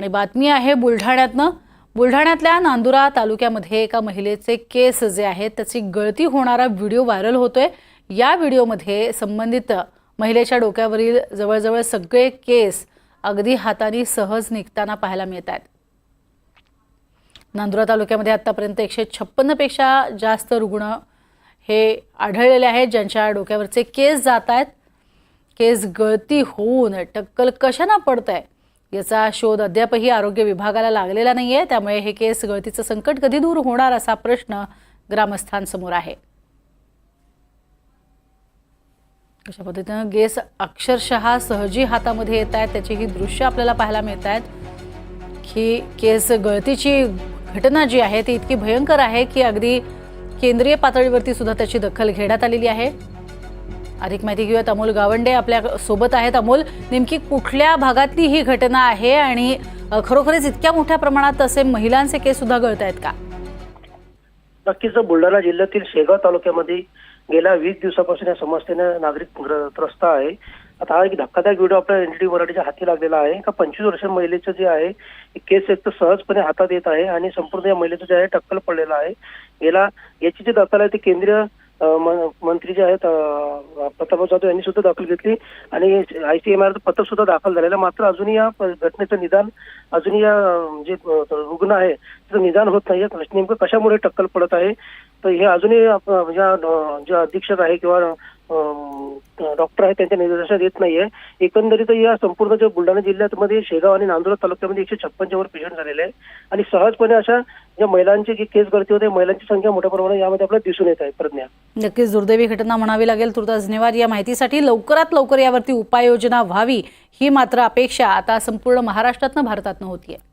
आणि बातमी आहे बुलढाण्यातनं. बुलढाण्यातल्या नांदुरा तालुक्यामध्ये एका महिलेचे केस जे आहेत त्याची गळती होणारा व्हिडिओ व्हायरल होतोय. या व्हिडिओमध्ये संबंधित महिलेच्या डोक्यावरील जवळजवळ सगळे केस अगदी हाताने सहज निघताना पाहायला मिळत आहेत. नांदुरा तालुक्यामध्ये आतापर्यंत एकशे छप्पन्नपेक्षा जास्त रुग्ण हे आढळलेले आहेत ज्यांच्या डोक्यावरचे केस जात आहेत. केस गळती होऊन टक्कल कशाना पडत आहे याचा शोध अद्यापही आरोग्य विभागाला लागलेला नाही आहे त्यामुळे हे केस गळतीचं संकट कधी दूर होणार असा प्रश्न ग्रामस्थांसमोर आहे. अशा पद्धतीनं गेस अक्षरशः सहजी हातामध्ये येत आहेत. त्याची ही दृश्य आपल्याला पाहायला मिळत आहेत की केस गळतीची घटना जी आहे ती इतकी भयंकर आहे की अगदी केंद्रीय पातळीवरती सुद्धा त्याची दखल घेण्यात आलेली आहे. अधिक माहिती घेऊयात. अमोल गावंडे आपल्यासोबत आहेत. अमोल नेमकी कुठल्या भागातली ही घटना आहे? आणि खरोखरच इतक्या मोठ्या प्रमाणात असे महिलांचे केस सुद्धा गळत आहेत का? नक्कीच बुलढाणा जिल्ह्यातील शेगाव तालुक्यामध्ये गेल्या वीस दिवसापासून या समस्येने नागरिक त्रस्त आहे. आता हा एक धक्कादायक व्हिडिओ आपल्या एनडी मराठीच्या हाती लागलेला आहे. का पंचवीस वर्ष महिलेचं जे आहे केस एक तर सहजपणे हातात येत आहे आणि संपूर्ण या महिलेचं जे आहे टक्कल पडलेलं आहे. गेला याची जी दखल आहे ती केंद्रीय मंत्री जे आहेत प्रतापराव जाधव यांनी सुद्धा दखल घेतली. आणि आयसीएमआर पथक सुद्धा दाखल झालेलं आहे. मात्र अजूनही या घटनेचं निदान अजूनही या जे रुग्ण आहे त्याचं निदान होत नाहीये नेमकं कशामुळे टक्कल पडत आहे? तर हे अजूनही ज्या अधीक्षक आहे किंवा डॉक्टर आहेत त्यांच्या निर्देशात येत नाहीये. एकंदरीत या संपूर्ण जे बुलढाणा जिल्ह्यामध्ये शेगाव आणि नांदुरा तालुक्यामध्ये एकशे छप्पनच्या वर पेशंट झालेले आहे आणि सहजपणे अशा ज्या महिलांची जी केस गळती होते महिलांची संख्या मोठ्या प्रमाणात यामध्ये आपल्याला दिसून येत आहे प्रज्ञा. नक्कीच दुर्दैवी घटना म्हणावी लागेल तुर्तास धन्यवाद या माहितीसाठी लवकरात लवकर यावरती उपाययोजना व्हावी ही मात्र अपेक्षा आता संपूर्ण महाराष्ट्रातनं भारतातनं होतीये.